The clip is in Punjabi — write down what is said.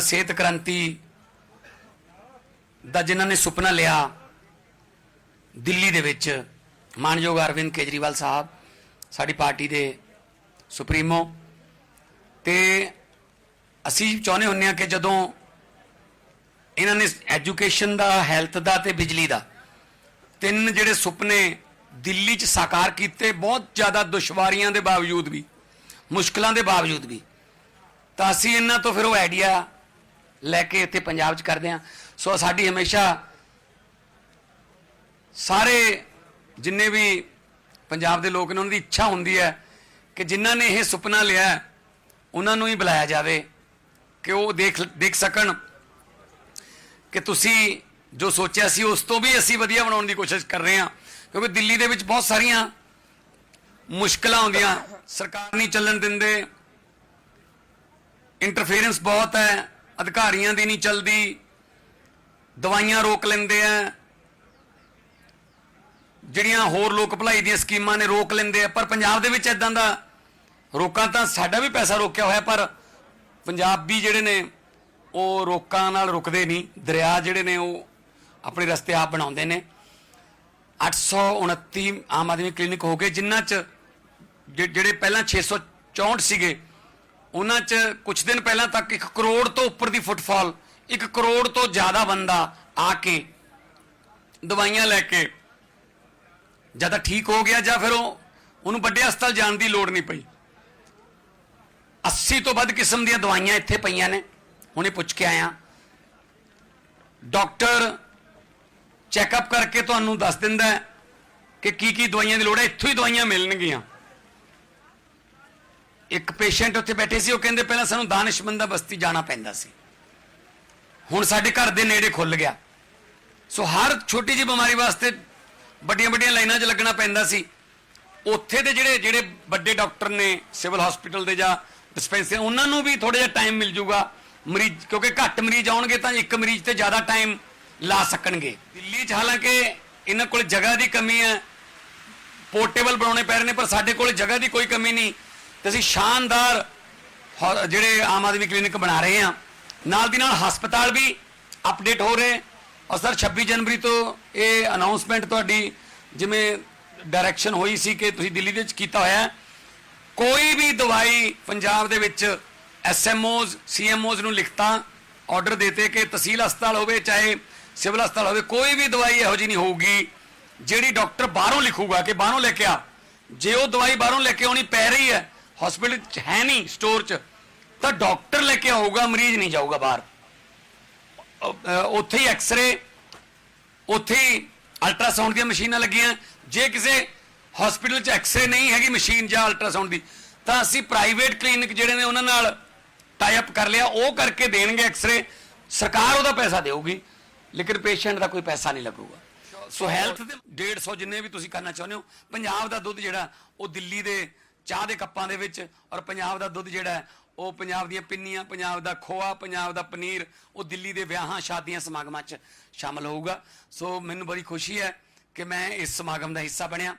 ਸਿਹਤ ਕ੍ਰਾਂਤੀ ਦਾ ਜਿਨ੍ਹਾਂ ਨੇ ਸੁਪਨਾ ਲਿਆ ਦਿੱਲੀ ਦੇ ਵਿੱਚ, ਮਾਨਯੋਗ ਅਰਵਿੰਦ ਕੇਜਰੀਵਾਲ ਸਾਹਿਬ, ਸਾਡੀ ਪਾਰਟੀ ਦੇ ਸੁਪਰੀਮੋ। ਤੇ ਅਸੀਂ ਚਾਹੁੰਦੇ ਹੁੰਨੇ ਆ ਕਿ ਜਦੋਂ ਇਹਨਾਂ ਨੇ ਐਜੂਕੇਸ਼ਨ ਦਾ, ਹੈਲਥ ਦਾ ਤੇ ਬਿਜਲੀ ਦਾ ਤਿੰਨ ਜਿਹੜੇ ਸੁਪਨੇ ਦਿੱਲੀ 'ਚ ਸਾਕਾਰ ਕੀਤੇ, ਬਹੁਤ ਜ਼ਿਆਦਾ ਦੁਸ਼ਵਾਰੀਆਂ ਦੇ ਬਾਵਜੂਦ ਵੀ, ਮੁਸ਼ਕਲਾਂ ਦੇ ਬਾਵਜੂਦ ਵੀ, ਤਾਂ ਅਸੀਂ ਇਹਨਾਂ ਤੋਂ ਫਿਰ ਉਹ ਆਈਡੀਆ ਲੈ ਕੇ ਇੱਥੇ ਪੰਜਾਬ 'ਚ ਕਰਦੇ ਹਾਂ। ਸੋ ਸਾਡੀ ਹਮੇਸ਼ਾ ਸਾਰੇ ਜਿੰਨੇ ਵੀ ਪੰਜਾਬ ਦੇ ਲੋਕ ਨੇ, ਉਹਨਾਂ ਦੀ ਇੱਛਾ ਹੁੰਦੀ ਹੈ ਕਿ ਜਿਨ੍ਹਾਂ ਨੇ ਇਹ ਸੁਪਨਾ ਲਿਆ ਉਹਨਾਂ ਨੂੰ ਹੀ ਬੁਲਾਇਆ ਜਾਵੇ ਕਿ ਉਹ ਦੇਖ ਦੇਖ ਸਕਣ ਕਿ ਤੁਸੀਂ ਜੋ ਸੋਚਿਆ ਸੀ, ਉਸ ਤੋਂ ਵੀ ਅਸੀਂ ਵਧੀਆ ਬਣਾਉਣ ਦੀ ਕੋਸ਼ਿਸ਼ ਕਰ ਰਹੇ ਹਾਂ। ਕਿਉਂਕਿ ਦਿੱਲੀ ਦੇ ਵਿੱਚ ਬਹੁਤ ਸਾਰੀਆਂ ਮੁਸ਼ਕਲਾਂ ਆਉਂਦੀਆਂ। ਸਰਕਾਰ ਨਹੀਂ ਚੱਲਣ ਦਿੰਦੇ। ਇੰਟਰਫੇਰੈਂਸ ਬਹੁਤ ਹੈ। ਅਧਿਕਾਰੀਆਂ ਦੀ ਨਹੀਂ ਚੱਲਦੀ, ਦਵਾਈਆਂ ਰੋਕ ਲੈਂਦੇ ਆ। ਜਿਹੜੀਆਂ ਹੋਰ ਲੋਕ ਭਲਾਈ ਦੀਆਂ ਸਕੀਮਾਂ ਨੇ ਰੋਕ ਲੈਂਦੇ ਆ, ਪਰ ਪੰਜਾਬ ਦੇ ਵਿੱਚ ਇਦਾਂ ਦਾ ਰੋਕਾਂ ਤਾਂ ਸਾਡਾ ਵੀ ਪੈਸਾ ਰੋਕਿਆ ਹੋਇਆ, ਪਰ ਪੰਜਾਬੀ ਜਿਹੜੇ ਨੇ, ਉਹ ਰੋਕਾਂ ਨਾਲ ਰੁਕਦੇ ਨਹੀਂ। ਦਰਿਆ ਜਿਹੜੇ ਨੇ, ਉਹ ਆਪਣੇ ਰਸਤੇ ਆਪ ਬਣਾਉਂਦੇ ਨੇ। 829 ਆਮ ਆਦਮੀ ਕਲੀਨਿਕ ਹੋ ਗਏ ਜਿਨ੍ਹਾਂ ਚ ਜਿ- ਜਿਹੜੇ ਪਹਿਲਾਂ 664 ਸੀਗੇ ਉਹਨਾਂ ਚ ਕੁਝ ਦਿਨ ਪਹਿਲਾਂ ਤੱਕ 1 ਕਰੋੜ ਤੋਂ ਉੱਪਰ ਦੀ ਫੁੱਟਫਾਲ 1 ਕਰੋੜ ਤੋਂ ਜ਼ਿਆਦਾ ਬੰਦਾ ਆ ਕੇ ਦਵਾਈਆਂ ਲੈ ਕੇ ਜਾਂ ਤਾਂ ਠੀਕ ਹੋ ਗਿਆ ਜਾਂ ਫਿਰ ਉਹ ਉਹਨੂੰ ਵੱਡੇ ਹਸਪਤਾਲ ਜਾਣ ਦੀ ਲੋੜ ਨਹੀਂ ਪਈ। 80 ਤੋਂ ਵੱਧ ਕਿਸਮ ਦੀਆਂ ਦਵਾਈਆਂ ਇੱਥੇ ਪਈਆਂ ਨੇ, ਹੁਣੇ ਪੁੱਛ ਕੇ ਆਇਆ। ਡਾਕਟਰ ਚੈੱਕਅਪ ਕਰਕੇ ਤੁਹਾਨੂੰ ਦੱਸ ਦਿੰਦਾ ਕਿ ਕੀ ਕੀ ਦਵਾਈਆਂ ਦੀ ਲੋੜ ਹੈ, ਇੱਥੋਂ ਹੀ ਦਵਾਈਆਂ ਮਿਲਣਗੀਆਂ। ਇੱਕ ਪੇਸ਼ੈਂਟ ਉੱਥੇ ਬੈਠੇ ਸੀ, ਉਹ ਕਹਿੰਦੇ ਪਹਿਲਾਂ ਸਾਨੂੰ ਦਾਨਿਸ਼ਮੰਦਾ ਬਸਤੀ ਜਾਣਾ ਪੈਂਦਾ ਸੀ। ਹੁਣ ਸਾਡੇ ਘਰ ਦੇ ਨੇੜੇ ਖੁੱਲ ਗਿਆ। ਸੋ ਹਰ ਛੋਟੀ ਜਿਹੀ ਬਿਮਾਰੀ ਵਾਸਤੇ ਵੱਡੀਆਂ ਵੱਡੀਆਂ ਲਾਈਨਾਂ 'ਚ ਲੱਗਣਾ ਪੈਂਦਾ ਸੀ। ਉੱਥੇ ਦੇ ਜਿਹੜੇ ਜਿਹੜੇ ਵੱਡੇ ਡਾਕਟਰ ਨੇ, ਸਿਵਲ ਹਸਪੀਟਲ ਦੇ ਜਾਂ ਡਿਸਪੈਂਸਰੀ, ਉਹਨਾਂ ਨੂੰ ਵੀ ਥੋੜਾ ਜਿਹਾ ਟਾਈਮ ਮਿਲ ਜੂਗਾ। ਮਰੀਜ਼, ਕਿਉਂਕਿ ਘੱਟ ਮਰੀਜ਼ ਆਉਣਗੇ ਤਾਂ ਇੱਕ ਮਰੀਜ਼ ਤੇ ਜ਼ਿਆਦਾ ਟਾਈਮ ਲਾ ਸਕਣਗੇ। ਦਿੱਲੀ 'ਚ ਹਾਲਾਂਕਿ ਇਹਨਾਂ ਕੋਲ ਜਗ੍ਹਾ ਦੀ ਕਮੀ ਹੈ। ਪੋਰਟੇਬਲ ਬਣਾਉਣੇ ਪੈ ਰਹੇ ਨੇ, ਪਰ ਸਾਡੇ ਕੋਲ ਜਗ੍ਹਾ ਦੀ ਕੋਈ ਕਮੀ ਨਹੀਂ। ਤੇ ਅਸੀਂ ਸ਼ਾਨਦਾਰ ਹੋ- ਜਿਹੜੇ ਆਮ ਆਦਮੀ ਕਲੀਨਿਕ ਬਣਾ ਰਹੇ ਹਾਂ। ਨਾਲ ਦੀ ਨਾਲ ਹਸਪਤਾਲ ਵੀ ਅਪਡੇਟ ਹੋ ਰਹੇ। ਔਰ ਸਰ 26 ਜਨਵਰੀ ਤੋਂ ਇਹ ਅਨਾਉਂਸਮੈਂਟ ਤੁਹਾਡੀ ਜਿਵੇਂ ਡਾਇਰੈਕਸ਼ਨ ਹੋਈ ਸੀ ਕਿ ਤੁਸੀਂ ਦਿੱਲੀ ਦੇ ਵਿੱਚ ਕੀਤਾ ਹੋਇਆ ਕੋਈ ਵੀ ਦਵਾਈ ਪੰਜਾਬ ਦੇ ਵਿੱਚ ਐਸਐਮਓਜ਼ ਸੀਐਮਓਜ਼ ਨੂੰ ਲਿਖਤਾ ਆਰਡਰ ਦੇਤੇ ਕਿ ਤਹਿਸੀਲ ਹਸਪਤਾਲ ਹੋਵੇ, ਚਾਹੇ ਸਿਵਲ ਹਸਪਤਾਲ ਹੋਵੇ, ਕੋਈ ਵੀ ਦਵਾਈ ਇਹੋ ਜਿਹੀ ਨਹੀਂ ਹੋਊਗੀ, ਜਿਹੜੀ ਡਾਕਟਰ ਬਾਹਰੋਂ ਲਿਖੂਗਾ ਕਿ ਬਾਹਰੋਂ ਲੈ ਕੇ ਆ। ਜੇ ਉਹ ਦਵਾਈ ਬਾਹਰੋਂ ਲੈ ਕੇ ਆਉਣੀ ਪੈ ਰਹੀ ਹੈ ਹਸਪੀਟਲ 'ਚ ਹੈ ਨਹੀਂ ਸਟੋਰ 'ਚ। ਤਾਂ ਡਾਕਟਰ ਲੈ ਕੇ ਆਊਗਾ ਮਰੀਜ਼ ਨਹੀਂ ਜਾਊਗਾ ਬਾਹਰ। ਉੱਥੇ ਹੀ ਐਕਸ-ਰੇ ਉੱਥੇ ਹੀ ਅਲਟਰਾਸਾਊਂਡ ਦੀਆਂ ਮਸ਼ੀਨਾਂ ਲੱਗੀਆਂ। ਜੇ ਕਿਸੇ ਹਸਪੀਟਲ 'ਚ ਐਕਸ-ਰੇ ਨਹੀਂ ਹੈਗੀ ਮਸ਼ੀਨ ਜਾਂ ਅਲਟਰਾਸਾਊਂਡ ਦੀ ਤਾਂ ਅਸੀਂ ਪ੍ਰਾਈਵੇਟ ਕਲੀਨਿਕ ਜਿਹੜੇ ਨੇ ਉਹਨਾਂ ਨਾਲ ਟਾਈ ਅਪ ਕਰ ਲਿਆ। ਉਹ ਕਰਕੇ ਦੇਣਗੇ ਐਕਸ-ਰੇ ਸਰਕਾਰ ਉਹਦਾ ਪੈਸਾ ਦੇਊਗੀ। ਲੇਕਿਨ ਪੇਸ਼ੈਂਟ ਦਾ ਕੋਈ ਪੈਸਾ ਨਹੀਂ ਲੱਗੂਗਾ। ਸੋ ਹੈਲਥ ਦੇ 150 ਜਿੰਨੇ ਵੀ ਤੁਸੀਂ ਕਰਨਾ ਚਾਹੁੰਦੇ ਹੋ ਪੰਜਾਬ ਦਾ ਦੁੱਧ ਜਿਹੜਾ ਉਹ ਦਿੱਲੀ ਦੇ ਚਾਹ ਦੇ ਕੱਪਾਂ ਦੇ ਵਿੱਚ ਔਰ ਪੰਜਾਬ ਦਾ ਦੁੱਧ ਜਿਹੜਾ ਉਹ ਪੰਜਾਬ ਦੀਆਂ ਪਿੰਨੀਆਂ, ਪੰਜਾਬ ਦਾ ਖੋਆ, ਪੰਜਾਬ ਦਾ ਪਨੀਰ, ਉਹ ਦਿੱਲੀ ਦੇ ਵਿਆਹਾਂ, ਸ਼ਾਦੀਆਂ, ਸਮਾਗਮਾਂ 'ਚ ਸ਼ਾਮਲ ਹੋਊਗਾ। ਸੋ ਮੈਨੂੰ ਬੜੀ ਖੁਸ਼ੀ ਹੈ ਕਿ ਮੈਂ ਇਸ ਸਮਾਗਮ ਦਾ ਹਿੱਸਾ ਬਣਿਆ।